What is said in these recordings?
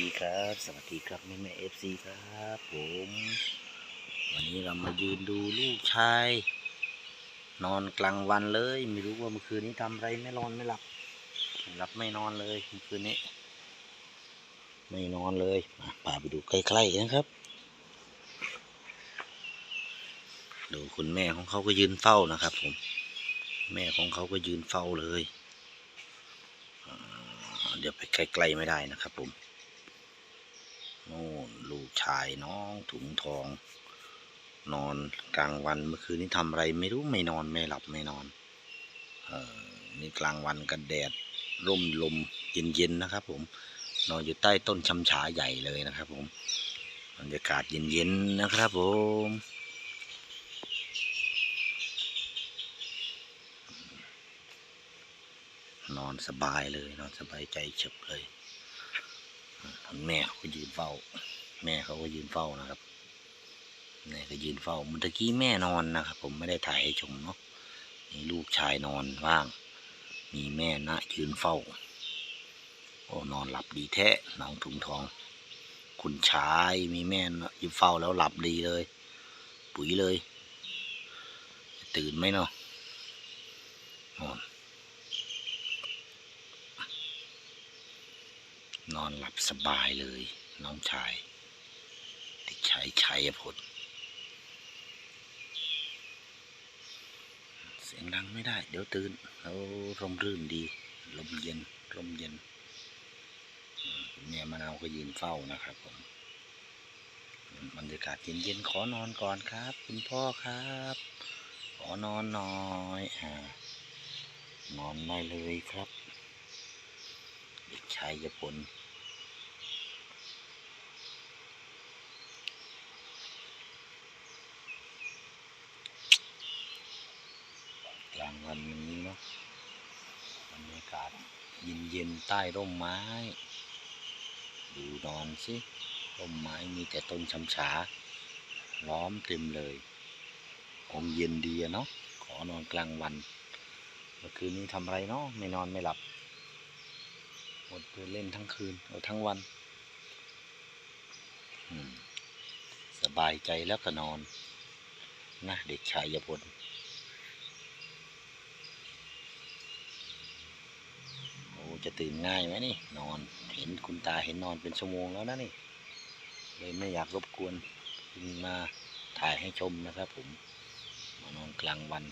ดีครับ สวัสดีครับแม่แม่เอฟซีครับผม วันนี้เรามายืนดูลูกชาย นอนกลางวันเลย ไม่รู้ว่าเมื่อคืนนี้ทำอะไรไม่นอนไม่หลับไม่หลับไม่นอนเลยเมื่อคืนนี้ ไม่นอนเลยมาป่าไปดูใกล้ๆนะครับ ดูคุณแม่ของเขาก็ยืนเฝ้านะครับ ผม แม่ของเขาก็ยืนเฝ้าเลยเดี๋ยวไปใกล้ๆไม่ได้นะครับผม ชายน้องถุงทอง นอนกลางวันเมื่อคืนนี้ทำอะไร ไม่รู้ไม่นอนไม่หลับไม่นอนเออนี่กลางวันกันแดดร่มลมเย็นๆนะครับ ผมนอนอยู่ใต้ต้นชำฉาใหญ่เลยนะครับ ผมบรรยากาศเย็นๆนะครับ ผมนอนสบายเลยนอนสบายใจเฉบเลยแม่ก็ยืนเฝ้า แม่เขาก็ยืนเฝ้านะครับแม่ก็ยืนเฝ้าเมื่อกี้แม่นอนนะครับ ผมไม่ได้ถ่ายให้ชมเนาะนี่ลูกชายนอนว่าง มีแม่นะยืนเฝ้าโอ้นอนหลับดีแท้น้องถุงทอง คุณชายมีแม่นะยืนเฝ้าแล้วหลับดีเลย ปุ๋ยเลย ตื่นไหมเนาะนอนนอนหลับสบายเลย น้องชาย ชายชัยพลเสียงดังไม่ได้ เดี๋ยวตื่นเราร่มรื่นดี ลมเย็นลมเย็นอืมแม่มะนาวก็ยืนเฝ้านะครับผมอืมบรรยากาศเย็นๆขอนอนก่อนครับ คุณพ่อครับ ขอนอนหน่อยอ่านอนได้เลยครับ เด็กชายยพล กลางวันวันนี้เนาะบรรยากาศเย็นเย็นๆใต้ร่มไม้ ดูนอนสิร่มไม้มีแต่ต้นชำฉาล้อมเต็มเลยคงเย็นดีเนาะขอนอนกลางวันเมื่อคืนนี้ทำอะไรเนาะไม่นอนไม่หลับหมดไปเล่นทั้งคืนเอาทั้งวันสบายใจแล้วก็นอนนะเด็กชายยพลโอ้ จะตื่นง่ายไหมนี่ นอนเห็นคุณตาเห็นนอนเป็นชั่วโมงแล้วนะนี่ เลยไม่อยากรบกวนจึงมาถ่ายให้ชมนะครับผม มานอนกลางวัน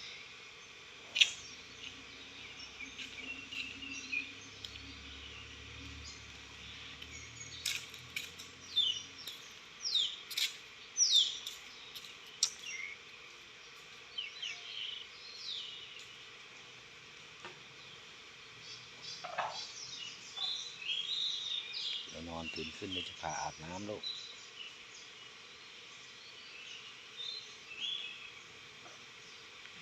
เดี๋ยวนอน ตื่นขึ้นเลยจะพาอาบน้ำลูก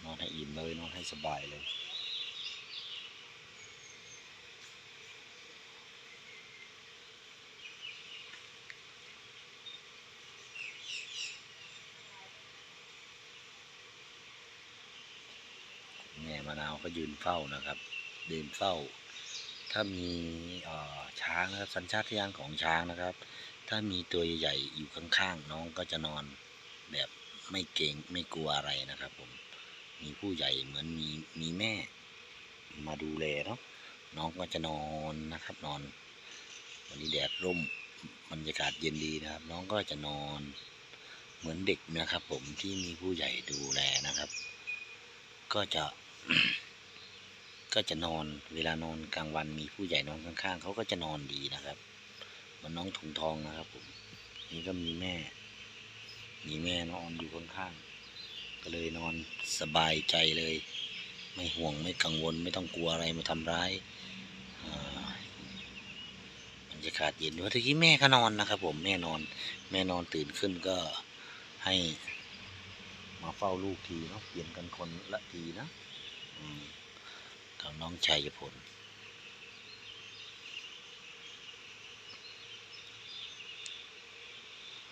นอนให้อิ่มเลยนอนให้สบายเลยแม่มะนาวก็ยืนเฝ้านะครับยืนเฝ้า ถ้ามีช้างนะครับสัญชาตญาณของช้างนะครับ ถ้ามีตัวใหญ่ๆอยู่ข้างๆ น้องก็จะนอนแบบไม่เกรงไม่กลัวอะไรนะครับ ผมมีผู้ใหญ่เหมือนมีมีแม่ มาดูแลเนาะน้องก็จะนอนนะครับ นอน วันนี้แดดร่มบรรยากาศเย็นดีนะครับ น้องก็จะนอนเหมือนเด็กนะครับ ผมที่มีผู้ใหญ่ดูแลนะครับ ก็จะ ก็จะนอน เวลานอนกลางวันมีผู้ใหญ่นอนข้างๆเขาก็จะนอนดีนะครับมือนน้องถุงทองนะครับผมนี่ก็มีแม่ มีแม่นอนอยู่ข้างๆก็เลยนอนสบายใจเลย ไม่ห่วงไม่กังวลไม่ต้องกลัวอะไรมาทำร้ายอ่าบรรยากาศเย็นวันที่แม่ก็นอนนะครับ ผมแม่นอน แม่นอนตื่นขึ้นก็ให้ มาเฝ้าลูกทีเนาะเปลี่ยนกันคนละทีนะ อืม กับน้องชัยพล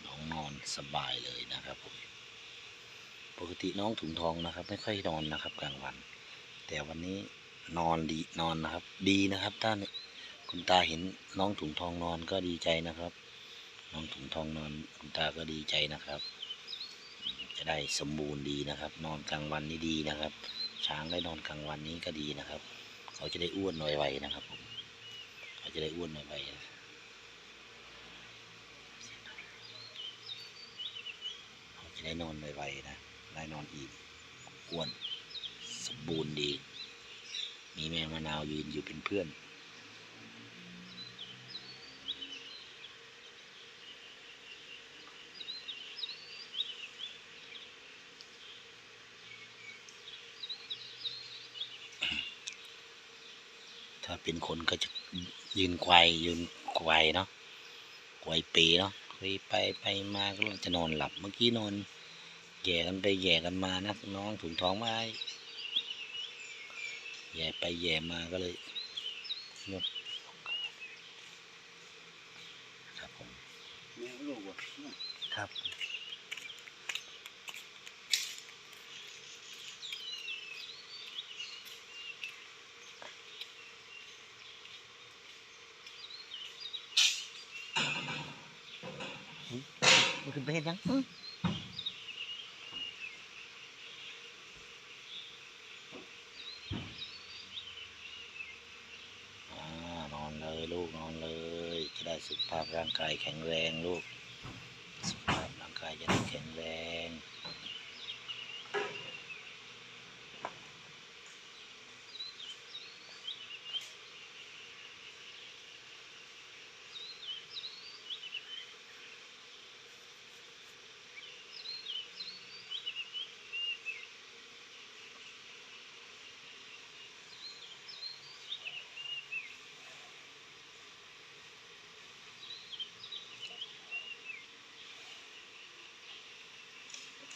น้องนอนสบายเลยนะครับผมปกติน้องถุงทองนะครับ ไม่ค่อยนอนนะครับกลางวัน แต่วันนี้นอนดีนอนนะครับ ดีนะครับท่านคุณตาเห็นน้องถุงทองนอนก็ดีใจนะครับ น้องถุงทองนอนคุณตาก็ดีใจนะครับ จะได้สมบูรณ์ดีนะครับ นอนกลางวันนี่ดีนะครับ ช้างได้นอนกลางวันนี้ก็ดีนะครับ เขาจะได้อ้วนไวๆนะครับผมเขาจะได้อ้วนหน่อยไวเขาจะได้นอนไวนะได้นอนอิ่มอ้วน สมบูรณ์ดี มีแมงมะนาวยืนอยู่เป็นเพื่อน เป็นคนก็จะยืนควายยืนควายเนาะควายเปเนาะเคยไปไปมาก็จะนอนหลับเมื่อกี้นอนแย่กันไปแย่กันมานะน้องถุงท้องไม้แย่ไปแย่มาก็เลยยกครับผมแม่ลูกว่ะครับ มันขึ้นไปเห็นยังอื้ออ่านอนเลยลูกนอนเลย จะได้สุขภาพร่างกายแข็งแรงลูก สุขภาพร่างกายจะได้แข็งแรง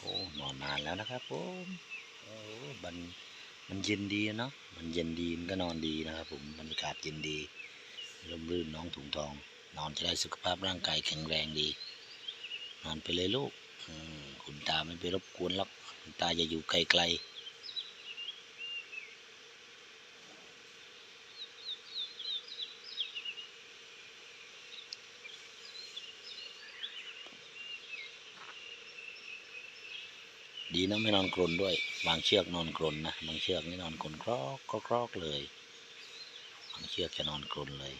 โอ้นอนนาน แล้วนะครับผมโอ้มันมันเย็นดีเนาะมันเย็นดีมันก็นอนดีนะครับผมบรรยากาศเย็นดีร่มรื่นน้องถุงทอง นอนจะได้สุขภาพร่างกายแข็งแรงดี นอนไปเลยลูกคุณตาไม่ไปรบกวนหรอกคุณตาจะอยู่ไกลๆ ดีนะไม่นอนกรนด้วย บางเชือกนอนกรนนะบางเชือกนี่นอนกรนครอกครอกครอกเลย บางเชือกจะนอนกรนเลย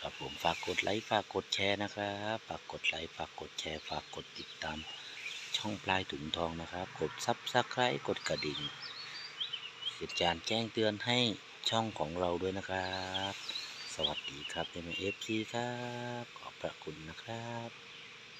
ครับผมฝากกดไลค์ฝากกดแชร์นะครับฝากกดไลค์ฝากกดแชร์ฝากกดติดตามช่องปลายถุงทองนะครับ กดซับสไครต์กดกระดิ่งเสียจานแจ้งเตือนให้ช่องของเราด้วยนะครับ สวัสดีครับเอ็มเอฟซีครับ ขอบพระคุณนะครับ